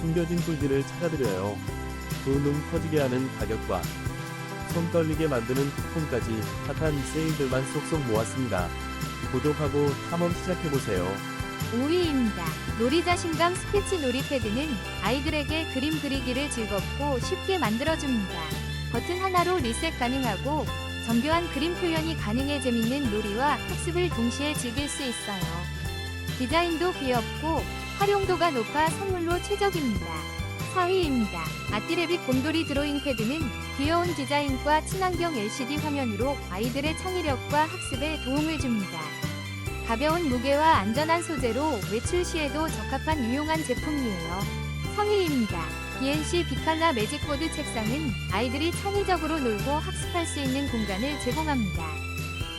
숨겨진 꿀들을 찾아드려요. 두눈 커지게 하는 가격과 손 떨리게 만드는 쿠폰까지 핫한 세일들만 쏙쏙 모았습니다. 구독하고 탐험 시작해보세요. 5위입니다. 놀이 자신감 스케치 놀이 패드는 아이들에게 그림 그리기를 즐겁고 쉽게 만들어줍니다. 버튼 하나로 리셋 가능하고 정교한 그림 표현이 가능해 재밌는 놀이와 학습을 동시에 즐길 수 있어요. 디자인도 귀엽고 활용도가 높아 선물로 최적입니다. 4위입니다. 아띠레빗 곰돌이 드로잉 패드는 귀여운 디자인과 친환경 LCD 화면으로 아이들의 창의력과 학습에 도움을 줍니다. 가벼운 무게와 안전한 소재로 외출 시에도 적합한 유용한 제품이에요. 3위입니다. BNC 비칼라 매직보드 책상은 아이들이 창의적으로 놀고 학습할 수 있는 공간을 제공합니다.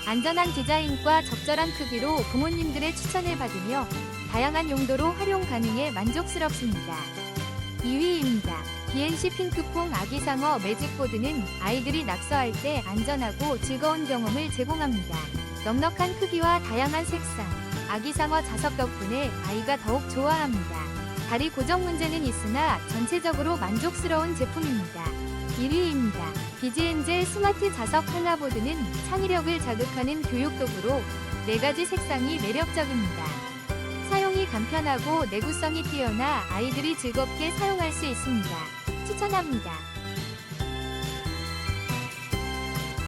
안전한 디자인과 적절한 크기로 부모님들의 추천을 받으며 다양한 용도로 활용 가능해 만족스럽습니다. 2위입니다. BNC 핑크퐁 아기상어 매직보드는 아이들이 낙서할 때 안전하고 즐거운 경험을 제공합니다. 넉넉한 크기와 다양한 색상, 아기상어 자석 덕분에 아이가 더욱 좋아합니다. 다리 고정 문제는 있으나 전체적으로 만족스러운 제품입니다. 1위입니다. 비지엔젤 스마트 자석 한라보드는 창의력을 자극하는 교육도구로 4가지 색상이 매력적입니다. 간편하고 내구성이 뛰어나 아이들이 즐겁게 사용할 수 있습니다. 추천합니다.